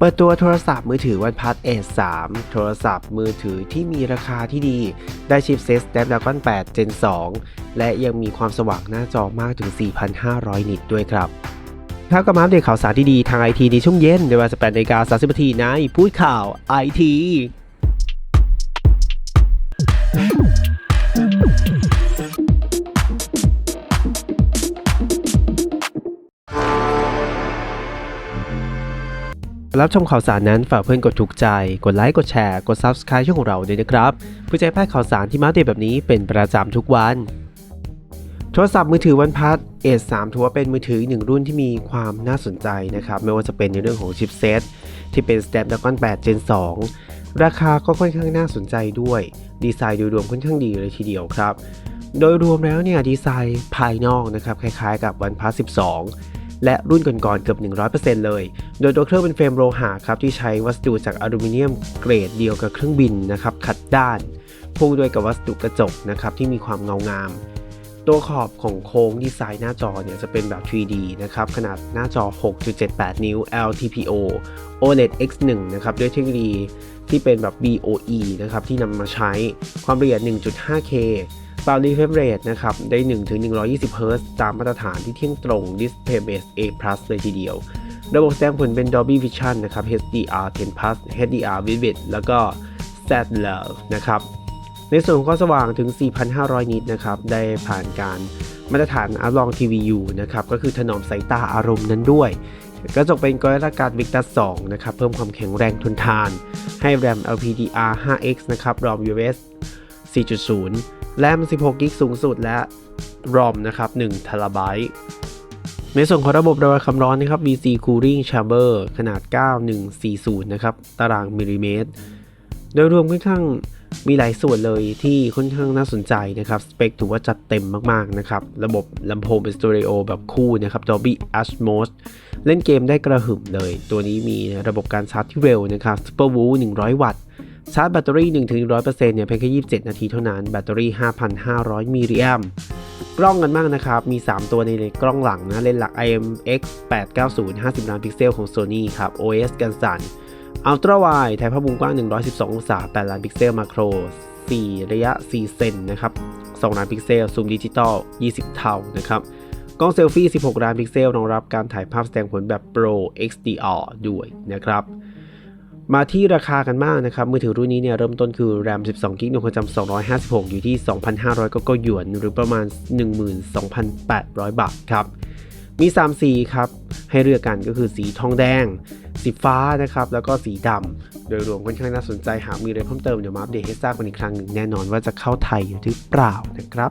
เปิดตัวโทรศัพท์มือถือ OnePlus S3 โทรศัพท์มือถือที่มีราคาที่ดี ได้ชิปเซ็ต Snapdragon 8 Gen 2 และยังมีความสว่างหน้าจอมากถึง 4,500 นิตด้วยครับครับก็มาอัปเดตข่าวสารที่ดีทางไอทีในช่วงเย็นในเวลา18นาฬิกา30นาทีในพูดข่าวไอที รับชมข่าวสารนั้นฝากเพื่อนกดถูกใจ กดไลค์ กดแชร์ กด Subscribe ช่องของเราด้วยนะครับเพื่อจะให้พลาดข่าวสารที่มาเดตแบบนี้เป็นประจำทุกวัน โทรศัพท์มือถือวันพัด S3 ถือว่าเป็นมือถืออีกหนึ่งรุ่นที่มีความน่าสนใจนะครับ ไม่ว่าจะเป็นในเรื่องของชิปเซตที่เป็น Snapdragon 8 Gen 2 ราคาก็ค่อนข้างน่าสนใจด้วย ดีไซน์โดยรวมค่อนข้างดีเลยทีเดียวครับ โดยรวมแล้วเนี่ยดีไซน์ภายนอกนะครับคล้ายๆกับ OnePlus 12 และรุ่นก่อนๆเกือบ 100%เลย โดยตัวเครื่องเป็นเฟรมโลหะครับที่ใช้วัสดุจากอลูมิเนียมเกรดเดียวกับเครื่องบินนะครับขัดด้านพ่วงด้วยกับวัสดุกระจกนะครับที่มีความเงางาม ตัวขอบของโค้งดีไซน์หน้าจอเนี่ยจะเป็นแบบ 3D นะครับขนาดหน้าจอ 6.78 นิ้ว LTPO OLED X1 นะครับด้วยเทคโนโลยีที่เป็นแบบ BOE นะครับที่นำมาใช้ความละเอียด 1.5K ปรับ refresh นะครับ ได้ 1-120 Hz ตามมาตรฐานที่เที่ยงตรง Display Base A+ เลยทีเดียว ระบบแสดงผลเป็น Dolby Vision นะครับ HDR 10 Plus HDR Vivid แล้วก็ ZLR นะครับ ในส่วนของความสว่างถึง 4,500 นิตนะครับ ได้ผ่านการมาตรฐาน a l o n g TVU นะครับ ก็คือถนอมสายตาอารมณ์นั้นด้วย กระจกเป็นกรการ Victus 2นะครับ เพิ่มความแข็งแรงทนทาน ให้ RAM LPDR 5X นะครับ ROM UFS 4.0 แรม 16 กิกสูงสุดและ ROM นะครับ1 t b ในส่วนของระบบระบายความร้อนนะครับ VC Cooling Chamber ขนาด 9140 นะครับ ตารางมิลลิเมตร โดยรวมค่อนข้างมีหลายส่วนเลยที่ค่อนข้างน่าสนใจนะครับ สเปคถือว่าจัดเต็มมากๆนะครับ ระบบลำโพงเป็นสเตอริโอแบบคู่นะครับ Dolby Atmos เล่นเกมได้กระหึ่มเลย ตัวนี้มีระบบการชาร์จที่เร็วนะครับ Super Woo 100 วัตต์าร์จแบตเตอรี่ 1-100%เนี่ยเพียงแค่ 27 นาทีเท่านั้น แบตเตอรี่ 5,500 มิลลิแอมป์กล้องกันบ้างนะครับ มี 3 ตัวในกล้องหลังนะ เลนส์หลัก IMX 890 50 ล้านพิกเซลของ Sony ครับ OS กันสั่นอัลตร้าไวด์ถ่ายภาพมุมกว้าง 112 องศา 8 ล้านพิกเซลมาโคร 4 ระยะ 4 เซนนะครับ 2 ล้านพิกเซล ซูมดิจิตอล 20 เท่านะครับ กล้องเซลฟี่ 16 ล้านพิกเซล รองรับการถ่ายภาพแสดงผลแบบ Pro XDR ด้วยนะครับ มาที่ราคากันบ้างนะครับ มือถือรุ่นนี้เนี่ยเริ่มต้นคือ RAM 12 g b ความจำ256 อยู่ที่ 2,500 ก็ก็หยวน หรือประมาณ 12,800 บาทครับ มี 3 สีครับ ให้เลือกกันก็คือสีทองแดง สีฟ้านะครับ แล้วก็สีดำ โดยรวมค่อนข้างน่าสนใจหากมีอะไรเพิ่มเติมเดี๋ยวมาอัปเดตให้ทราบกันอีกครั้งหนึ่งแน่นอนว่าจะเข้าไทยหรือเปล่านะครับ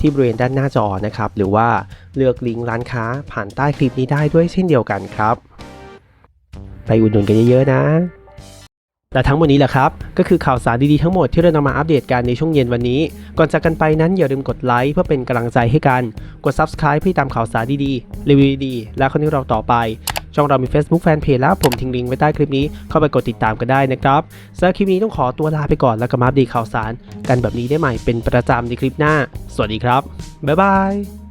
ที่บริเวณด้านหน้าจอนะครับ หรือว่าเลือกลิงก์ร้านค้าผ่านใต้คลิปนี้ได้ด้วยเช่นเดียวกันครับ ไปอุดหนุนกันเยอะๆนะและทั้งหมดนี้แหละครับ ก็คือข่าวสารดีๆทั้งหมดที่เรานำมาอัปเดตกันในช่วงเย็นวันนี้ ก่อนจากกันไปนั้นอย่าลืมกดไลค์เพื่อเป็นกำลังใจให้กัน กด Subscribe เพื่อตามข่าวสารดีๆรีวิวดีๆและคอนเทนต์เราต่อไป ช่องเรามี Facebook Fanpage แล้วผมทิ้งลิงก์ไว้ใต้คลิปนี้เข้าไปกดติดตามกันได้นะครับสำหรับคลิปนี้ต้องขอตัวลาไปก่อนแล้วก็มาอัปเดตข่าวสาร กันแบบนี้ได้ใหม่เป็นประจำในคลิปหน้า สวัสดีครับ บ๊ายบาย